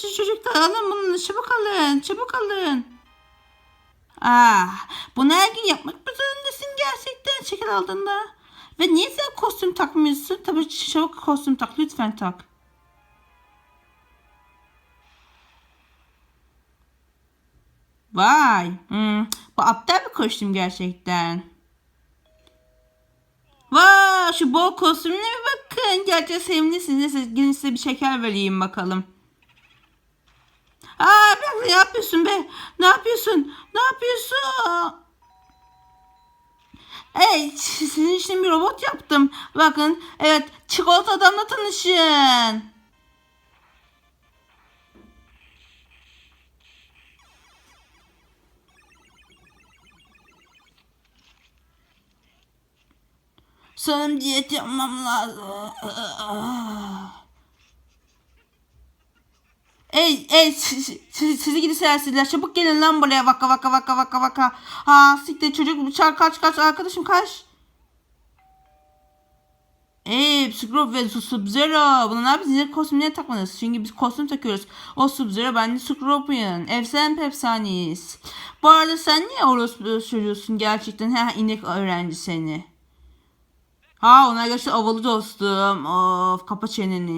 şu çocuklar alın bunu çabuk alın çabuk alın. Ah bunu her gün yapmak mı zorundasın gerçekten şeker aldığında. Ve niye sen kostüm takmıyorsun? Tabii çabuk kostüm tak lütfen tak. Vay. hmm, bu aptal bir kostüm gerçekten. Vay şu bol kostümüne bir bakın. Gerçekten sevimlisiniz. Gelin size bir şeker vereyim bakalım. Aa ne yapıyorsun be? Ne yapıyorsun? Ne yapıyorsun? Evet sizin için bir robot yaptım. Bakın evet çikolata adamla tanışın. Sanırım diyet yapmam lazım. Ey ey siz, siz, sizi gidi serseriler çabuk gelin lan buraya vaka vaka vaka vaka vaka. Ha siktir çocuk bıçak kaç kaç arkadaşım kaç. Ey Scrooge ve Sub-Zero. Bunu ne yapıyorsunuz? Size kostümleri takmadınız. Çünkü biz kostüm takıyoruz. O Sub-Zero ben de Scrooge'yum. Efsane pepsaniyiz. Bu arada sen niye orospu söylüyorsun gerçekten? Ha inek öğrenci seni. Ha ona göre havalı dostum. Of kapa çeneni.